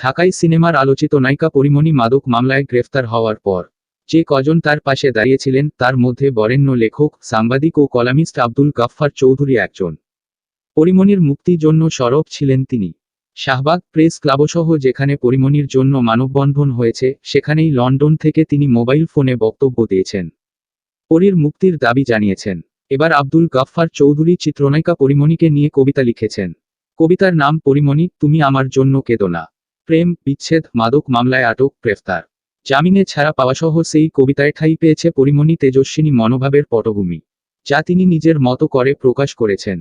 ঢাকায় সিনেমার আলোচিত নায়িকা পরিমণি মাদক মামলায় গ্রেফতার হওয়ার পর, যে কজন তার পাশে দাঁড়িয়েছিলেন তার মধ্যে বরেণ্য লেখক, সাংবাদিক ও কলামিস্ট আব্দুল গাফফার চৌধুরী একজন। পরিমণির মুক্তির জন্য সরব ছিলেন তিনি। শাহবাগ প্রেস ক্লাবসহ যেখানে পরিমণির জন্য মানববন্ধন হয়েছে, সেখানেই লন্ডন থেকে তিনি মোবাইল ফোনে বক্তব্য দিয়েছেন। পরীর মুক্তির দাবি জানিয়েছেন। এবার আব্দুল গাফফার চৌধুরী চিত্রনায়িকা পরিমণিকে নিয়ে কবিতা লিখেছেন। কবিতার নাম, পরিমণি, তুমি আমার জন্য কেঁদো না। প্রেম, বিচ্ছেদ, মাদক মামলায় আটক, গ্রেফতার। জামিনে ছাড়া পাওয়াসহ সেই কবিতায় ঠাঁই পেয়েছে পরিমণি তেজস্বিনী মনোভাবের পটভূমি, যা তিনি নিজের মতো করে প্রকাশ করেছেন।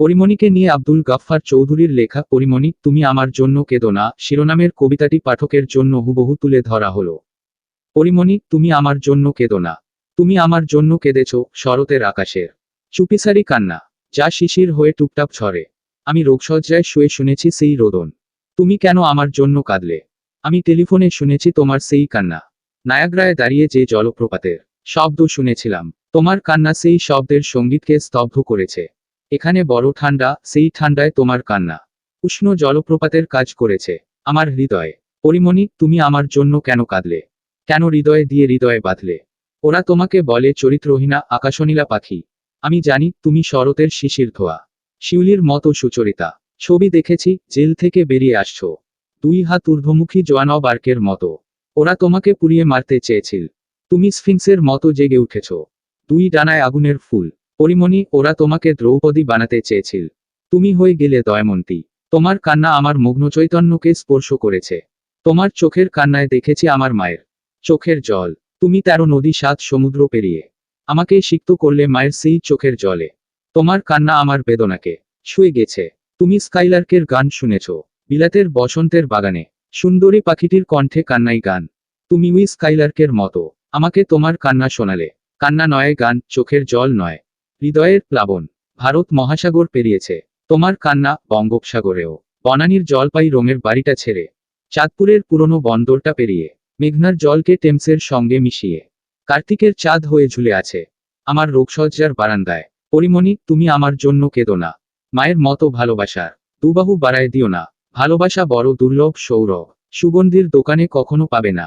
পরিমণিকে নিয়ে আব্দুল গাফফার চৌধুরীর লেখা, পরিমণি, তুমি আমার জন্য কেঁদো না শিরোনামের কবিতাটি পাঠকের জন্য হুবহু তুলে ধরা হলো। পরিমণি, তুমি আমার জন্য কেঁদো না, তুমি আমার জন্য কেঁদেছ শরতের আকাশের চুপিসারি কান্না, যা শিশির হয়ে টুপটাপ ঝরে আমি রোগসজ্জায় শুয়ে শুনেছি সেই রোদন। তুমি কেন আমার জন্য কাঁদলে? আমি টেলিফোনে শুনেছি তোমার সেই কান্না। নায়াগ্রায় দাঁড়িয়ে যে জলপ্রপাতের শব্দ শুনেছিলাম, তোমার কান্না সেই শব্দের সঙ্গীতকে স্তব্ধ করেছে। এখানে বড় ঠান্ডা, সেই ঠান্ডায় তোমার কান্না। উষ্ণ জলপ্রপাতের কাজ করেছে, আমার হৃদয়ে। পরিমণি, তুমি আমার জন্য কেন কাঁদলে? কেন হৃদয়ে দিয়ে হৃদয়ে বাঁধলে? ওরা তোমাকে বলে চরিত্রহীনা, আকাশনীলা পাখি। আমি জানি, তুমি শরতের শিশির ধোয়া। শিউলির মতো সুচরিতা। ছবি দেখেছি, জেল থেকে বেরিয়ে আসছো। দুই হাত ঊর্ধ্বমুখী জোয়ান বার্কের মতো। ওরা তোমাকে পুড়িয়ে মারতে চেয়েছিল। তুমি স্ফিংসের মতো জেগে উঠেছ। দুই ডানায় আগুনের ফুল। পরিমণি, ওরা তোমাকে দ্রৌপদী বানাতে চেয়েছিল। তুমি হয়ে গেলে দয়মন্তী। তোমার কান্না আমার মগ্ন চৈতন্যকে স্পর্শ করেছে। তোমার চোখের কান্নায় দেখেছি আমার মায়ের। চোখের জল। তুমি তেরো নদী, সাত সমুদ্র পেরিয়ে। আমাকে সিক্ত করলে মায়ের সেই চোখের জলে। তোমার কান্না আমার বেদনাকে ছুঁয়ে গেছে। তুমি স্কাইলার্কের গান শুনেছ, বিলাতের বসন্তের বাগানে, সুন্দরী পাখিটির কণ্ঠে কান্নাই গান। তুমি উই স্কাইলার্কের মতো, আমাকে তোমার কান্না শোনালে, কান্না নয় গান, চোখের জল নয়। হৃদয়ের প্লাবন, ভারত মহাসাগর পেরিয়েছে, তোমার কান্না বঙ্গোপসাগরেও, বনানীর জলপাই রঙের বাড়িটা ছেড়ে, চাঁদপুরের পুরনো বন্দরটা পেরিয়ে, মেঘনার জলকে টেমসের সঙ্গে মিশিয়ে, কার্তিকের চাঁদ হয়ে ঝুলে আছে, আমার রোগসজ্জার বারান্দায়, পরিমণি, তুমি আমার জন্য কেঁদো না। মায়ের মতো ভালোবাসা। দুবাহু বাড়ায় দিও না। ভালোবাসা বড়, দুর্লভ, সৌরভ। সুগন্ধির দোকানে কখনো পাবে না।